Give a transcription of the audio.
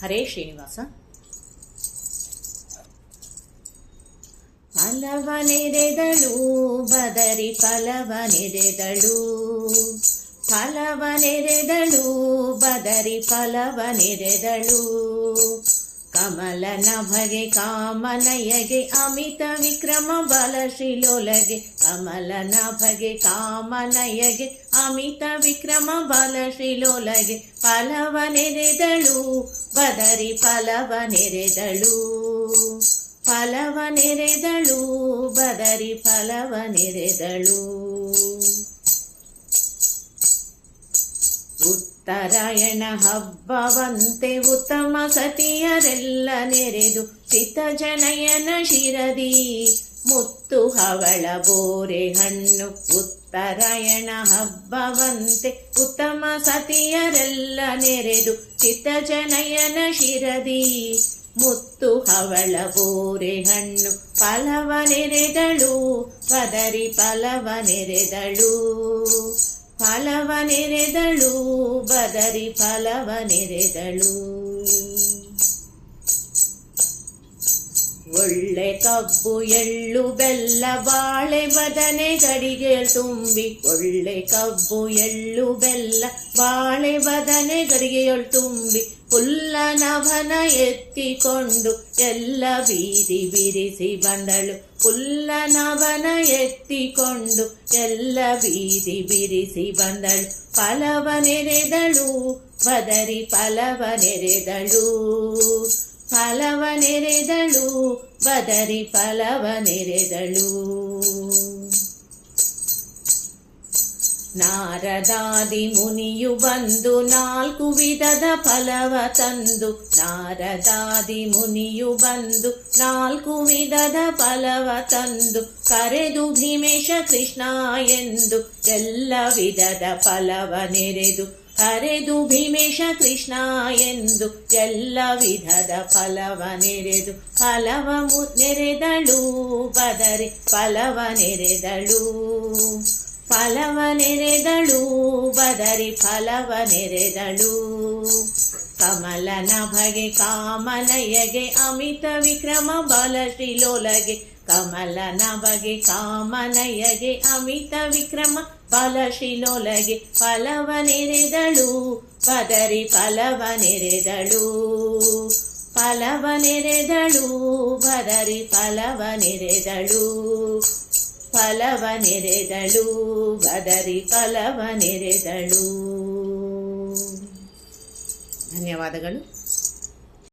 ಹರೇ ಶ್ರೀನಿವಾಸ. ಫಲವನೆರೆದಳು ಬದರಿ ಫಲವನೆರೆದಳು ಫಲವನೆರೆದಳು ಬದರಿ ಫಲವನೆರೆದಳು ಕಮಲ ನಭಗೆ ಕಾಮನಯಗೆ ಅಮಿತ ವಿಕ್ರಮ ಬಲಶಿಲೊಲಗೆ ಕಮಲ ನಭಗೆ ಕಾಮನಯಗೆ ಅಮಿತ ವಿಕ್ರಮ ಬಲಶಿಲೊಲಗೆ ಫಲವನೆರೆದಳು ಬದರಿ ಫಲವ ನೆರೆದಳು. ಬದರಿ ಫಲವ ನೆರೆದಳು. ಉತ್ತರಾಯಣ ಹಬ್ಬವಂತೆ ಉತ್ತಮ ಸತಿಯರೆಲ್ಲ ನೆರೆದು ಸಿತಜನಯನ ಶಿರದಿ. ಮುತ್ತು ಹವಳ ಬೋರೆ ಹಣ್ಣು ಉತ್ತರಾಯಣ ಹಬ್ಬವಂತೆ ಉತ್ತಮ ಸತಿಯರೆಲ್ಲ ನೆರೆದು ಚಿತ್ತಜನಯನ ಶಿರದಿ. ಮುತ್ತು ಹವಳ ಬೋರೆ ಹಣ್ಣು ಫಲವ ಫಲವನೆರೆದಳು ಬದರಿ ಫಲವ ನೆರೆದಳು. ಬದರಿ ಫಲವನೆರೆದಳು ಒಳ್ಳೆ ಕಬ್ಬು, ಎಳ್ಳು, ಬೆಲ್ಲ, ಬಾಳೆ, ಬದನೆ, ಗಡಿಗೆ ತುಂಬಿ. ಒಳ್ಳೆ ಕಬ್ಬು, ಎಳ್ಳು, ಬೆಲ್ಲ, ಬಾಳೆ, ಬದನೆ ಗಡಿಗೆಯೊಳ್ ತುಂಬಿ. ಹುಲ್ಲ ನಭನ ಎತ್ತಿಕೊಂಡು ಎಲ್ಲ ಬೀದಿ ಬಿರಿಸಿ ಬಂದಳು. ಹುಲ್ಲ ನಭನ ಎತ್ತಿಕೊಂಡು ಎಲ್ಲ ಬೀದಿ ಬಿರಿಸಿ ಬಂದಳು. ಫಲವನೆರೆದಳು ಬದರಿ ಫಲವನೆರೆದಳು ಫಲವನೆರೆದಳು ಬದರಿ ಫಲವನೆರೆದಳು ನಾರದಾದಿ ಮುನಿಯು ಬಂದು ನಾಲ್ಕು ವಿಧದ ಫಲವ ತಂದು, ನಾರದಾದಿ ಮುನಿಯು ಬಂದು ನಾಲ್ಕು ವಿಧದ ಫಲವ ತಂದು, ಕರೆದು ಭೀಮೇಶ ಕೃಷ್ಣ ಎಂದು ಎಲ್ಲ ವಿಧದ ಫಲವ ನೆರೆದು ಕರೆದು ಭೀಮೇಶ ಕೃಷ್ಣ ಎಂದು ಎಲ್ಲ ವಿಧದ ಫಲವ ನೆರೆದು ಫಲವ ನೆರೆದಳು ಬದರಿ ಫಲವ ನೆರೆದಳು. ಫಲವ ನೆರೆದಳು ಬದರಿ ಫಲವ ನೆರೆದಳು. ಕಮಲ ನಭಗೆ ಕಾಮನಯಗೆ ಅಮಿತ ವಿಕ್ರಮ ಬಲಶಿಲೋಲಗೆ ಕಮಲನ ನಭಗೆ ಕಾಮನಯಗೆ ಅಮಿತ ವಿಕ್ರಮ ಬಲಶಿಲೋಲಗೆ ಫಲವ ನೆರೆದಳು ಬದರಿ ಫಲವ ನೆರೆದಳು ಫಲವ ನೆರೆದಳು ಬದರಿ ಫಲವ ನೆರೆದಳು ಫಲವ ನೆರೆದಳು ಬದರಿ ಫಲವ ನೆರೆದಳು ಧನ್ಯವಾದಗಳು.